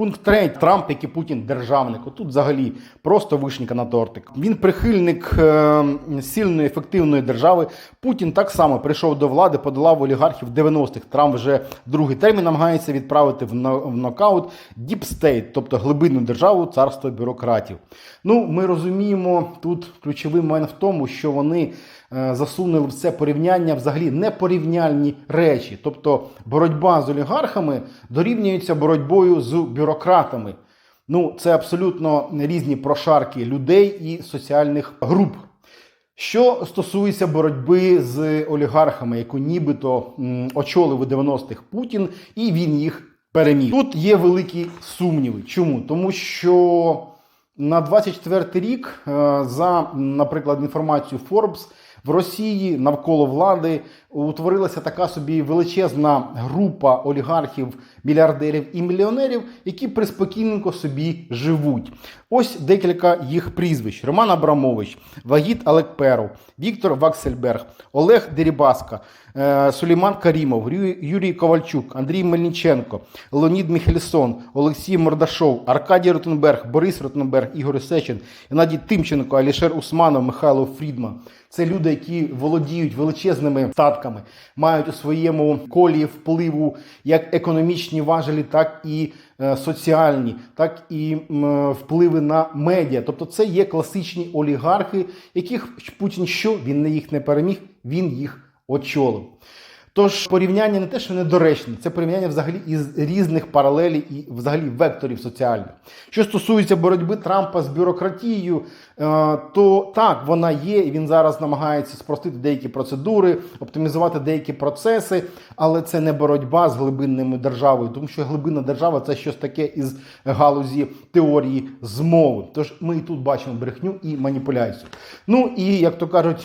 Пункт третій. Трамп, як і Путін, державник. Отут взагалі просто вишенька на тортик. Він прихильник е, сильної ефективної держави. Путін так само прийшов до влади, подолав олігархів 90-х. Трамп вже другий термін намагається відправити в, но- в нокаут State, тобто глибинну державу, царство бюрократів. Ну, ми розуміємо, тут ключовий момент в тому, що вони е, засунули в це порівняння взагалі непорівняльні речі. Тобто боротьба з олігархами дорівнюється боротьбою з бюрократами. Ну, це абсолютно різні прошарки людей і соціальних груп. Що стосується боротьби з олігархами, яку нібито очолив у 90-х Путін, і він їх переміг. Тут є великі сумніви. Чому? Тому що на 24 рік, е, за, наприклад, інформацією Forbes, в Росії навколо влади утворилася така собі величезна група олігархів, мільярдерів і мільйонерів, які приспокійненько собі живуть. Ось декілька їх прізвищ: Роман Абрамович, Вагіт Алекперов, Віктор Ваксельберг, Олег Дерібаска, е, Сулейман Карімов, Юрій Ковальчук, Андрій Мельниченко, Леонід Міхельсон, Олексій Мордашов, Аркадій Ротенберг, Борис Ротенберг, Ігор Сечин, Геннадій Тимченко, Алішер Усманов, Михайло Фрідман. Це люди, які володіють величезними статками, мають у своєму колі впливу як економічні важелі, так і е, соціальні, так і впливи на медіа. Тобто, це є класичні олігархи, яких Путін що він не їх не переміг, він їх очолив. Тож порівняння не те, що недоречне, це порівняння взагалі із різних паралелей і взагалі векторів соціальних. Що стосується боротьби Трампа з бюрократією, е, то так, вона є, і він зараз намагається спростити деякі процедури, оптимізувати деякі процеси, але це не боротьба з глибинними державою, тому що глибинна держава це щось таке із галузі теорії змови. Тож ми і тут бачимо брехню і маніпуляцію. Ну і як то кажуть,